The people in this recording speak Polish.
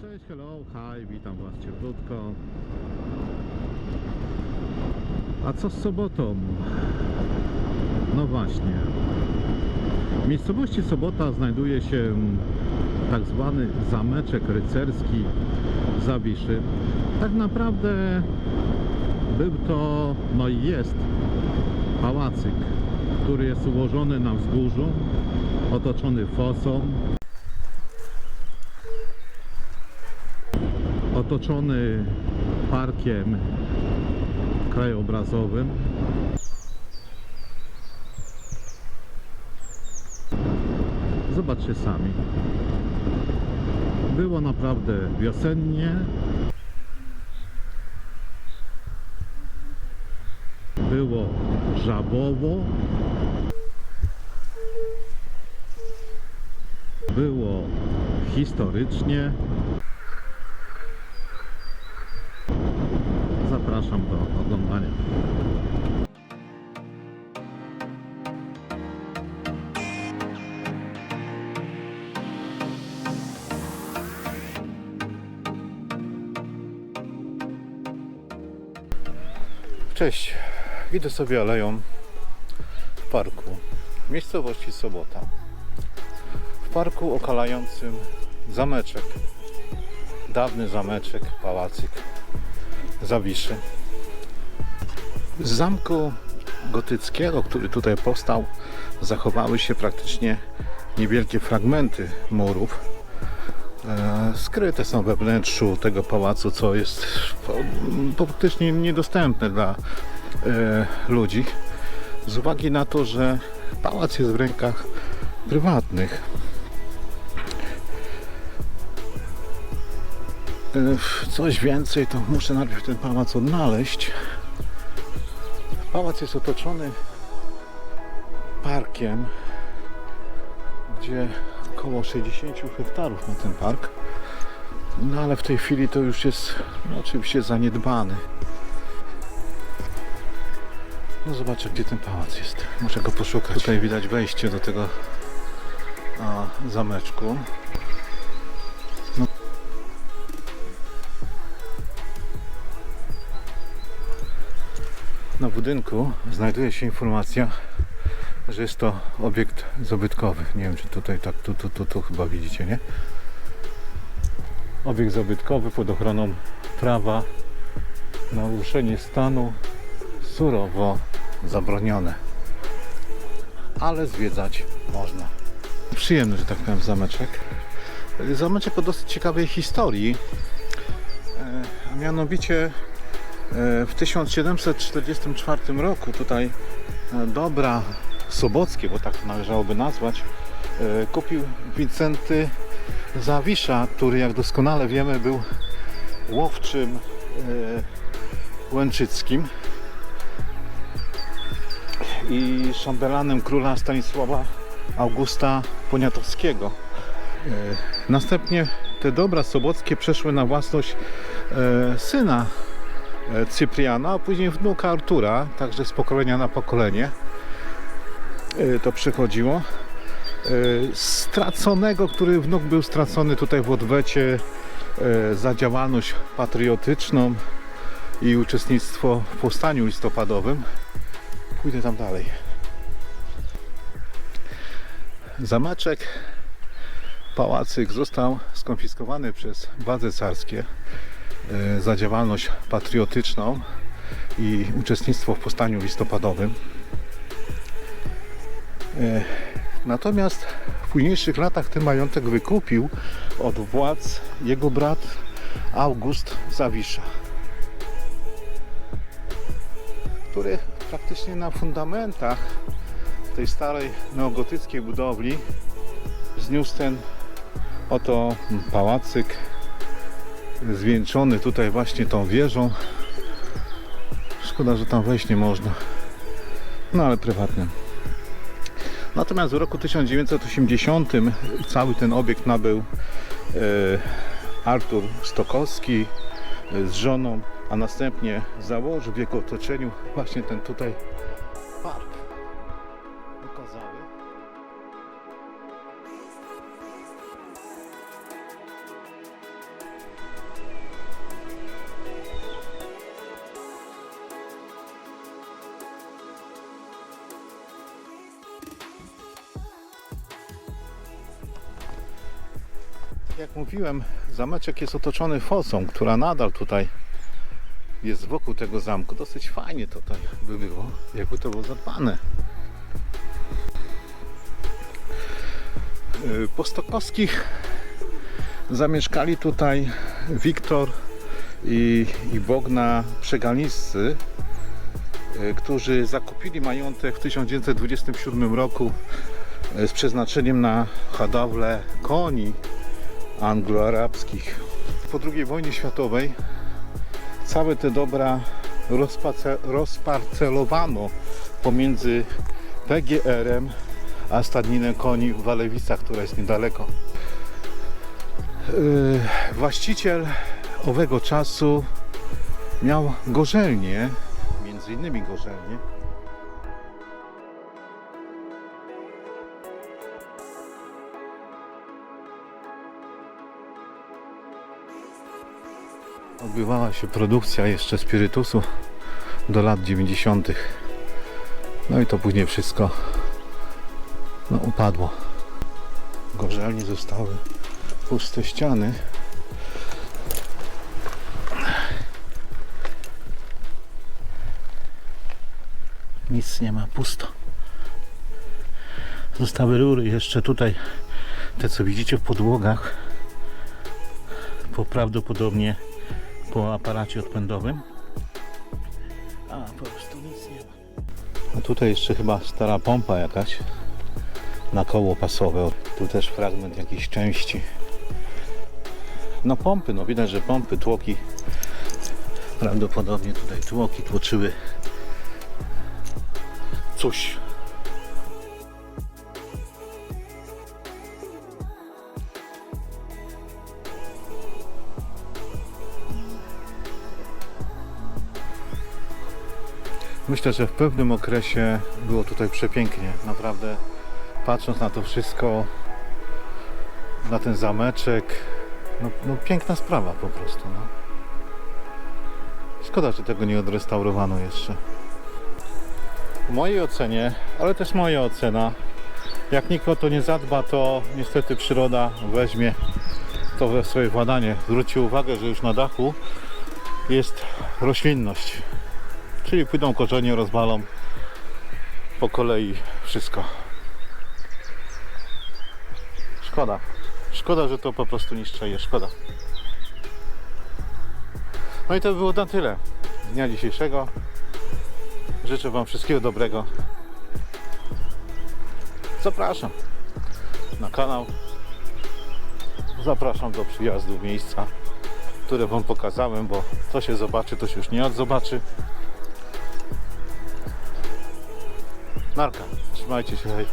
Cześć, hello, hi, witam Was cieplutko. A co z sobotą? No właśnie. W miejscowości Sobota znajduje się tak zwany zameczek rycerski Zawiszy. Tak naprawdę był to, no i jest, pałacyk, który jest ułożony na wzgórzu, otoczony fosą, otoczony parkiem krajobrazowym. Zobaczcie sami. Było naprawdę wiosennie. Było żabowo. Było historycznie. Zapraszam do oglądania. Cześć, idę sobie aleją w parku w miejscowości Sobota. W parku okalającym zameczek, dawny zameczek, pałacyk Zawiszy. Z zamku gotyckiego, który tutaj powstał, zachowały się praktycznie niewielkie fragmenty murów. E, skryte są we wnętrzu tego pałacu, co jest praktycznie niedostępne dla e, ludzi. Z uwagi na to, że pałac jest w rękach prywatnych. Coś więcej, to muszę najpierw ten pałac odnaleźć. Pałac jest otoczony parkiem, gdzie około 60 hektarów ma ten park. No ale w tej chwili to już jest no, oczywiście zaniedbany. No zobaczę gdzie ten pałac jest. Muszę go poszukać. Tutaj widać wejście do tego a, zameczku. Budynku znajduje się informacja, że jest to obiekt zabytkowy. Nie wiem, czy tutaj tak, tu, tu, tu, tu chyba widzicie, nie? Obiekt zabytkowy pod ochroną prawa. Naruszenie stanu surowo zabronione. Ale zwiedzać można. Przyjemny, że tak powiem, zameczek. Zameczek o dosyć ciekawej historii. E, A mianowicie w 1744 roku tutaj e, dobra Sobockie, bo tak należałoby nazwać, e, kupił Wincenty Zawisza, który jak doskonale wiemy był łowczym e, łęczyckim i szambelanem króla Stanisława Augusta Poniatowskiego. E, Następnie te dobra sobockie przeszły na własność e, syna e, Cypriana, a później wnuka Artura, także z pokolenia na pokolenie e, to przychodziło. E, Straconego, który wnuk był stracony tutaj w odwecie e, za działalność patriotyczną i uczestnictwo w powstaniu listopadowym. Pójdę tam dalej. Zameczek, pałacyk został skonfiskowany przez władze carskie e, za działalność patriotyczną i uczestnictwo w powstaniu listopadowym. E, Natomiast w późniejszych latach ten majątek wykupił od władz jego brat August Zawisza, który praktycznie na fundamentach tej starej neogotyckiej budowli zniósł ten oto pałacyk zwieńczony tutaj właśnie tą wieżą. Szkoda, że tam wejść nie można. No ale prywatnie. Natomiast w roku 1980 cały ten obiekt nabył e, Artur Stokowski e, z żoną, a następnie założył w jego otoczeniu właśnie ten tutaj park Jak mówiłem, zameczek jest otoczony fosą, która nadal tutaj jest wokół tego zamku. Dosyć fajnie tutaj by było, jakby to było zadbane. Yy, Po Stokowskich zamieszkali tutaj Wiktor i, i Bogna Przegalniccy, yy, którzy zakupili majątek w 1927 roku yy, z przeznaczeniem na hodowlę koni anglo-arabskich. Po II wojnie światowej całe te dobra rozparcelowano pomiędzy PGR-em a stadninę koni w Walewicach, która jest niedaleko. Yy, właściciel owego czasu miał gorzelnię, między innymi gorzelnię, odbywała się produkcja jeszcze spirytusu do lat 90. No i to później wszystko no, upadło. Gorzelni zostały puste ściany. Nic nie ma, pusto. Zostały rury jeszcze tutaj, te co widzicie w podłogach, po prawdopodobnie po aparacie odpędowym. A po prostu nic nie ma. A tutaj jeszcze chyba stara pompa jakaś na koło pasowe. Tu też fragment jakiejś części. No pompy, no widać, że pompy, tłoki. Prawdopodobnie tutaj tłoki tłoczyły coś. Myślę, że w pewnym okresie było tutaj przepięknie. Naprawdę patrząc na to wszystko, na ten zameczek, no, no piękna sprawa po prostu. No. Szkoda, że tego nie odrestaurowano jeszcze. W mojej ocenie, ale też moja ocena, jak nikt o to nie zadba, to niestety przyroda weźmie to we swoje władanie. Zwróćcie uwagę, że już na dachu jest roślinność. Czyli pójdą korzenie, rozwalą po kolei wszystko. Szkoda. Szkoda, że to po prostu niszczeje. Szkoda. No i to by było na tyle dnia dzisiejszego. Życzę Wam wszystkiego dobrego. Zapraszam na kanał. Zapraszam do przyjazdu miejsca, które Wam pokazałem, bo co się zobaczy, to się już nie odzobaczy. Narka, trzymajcie się, hej.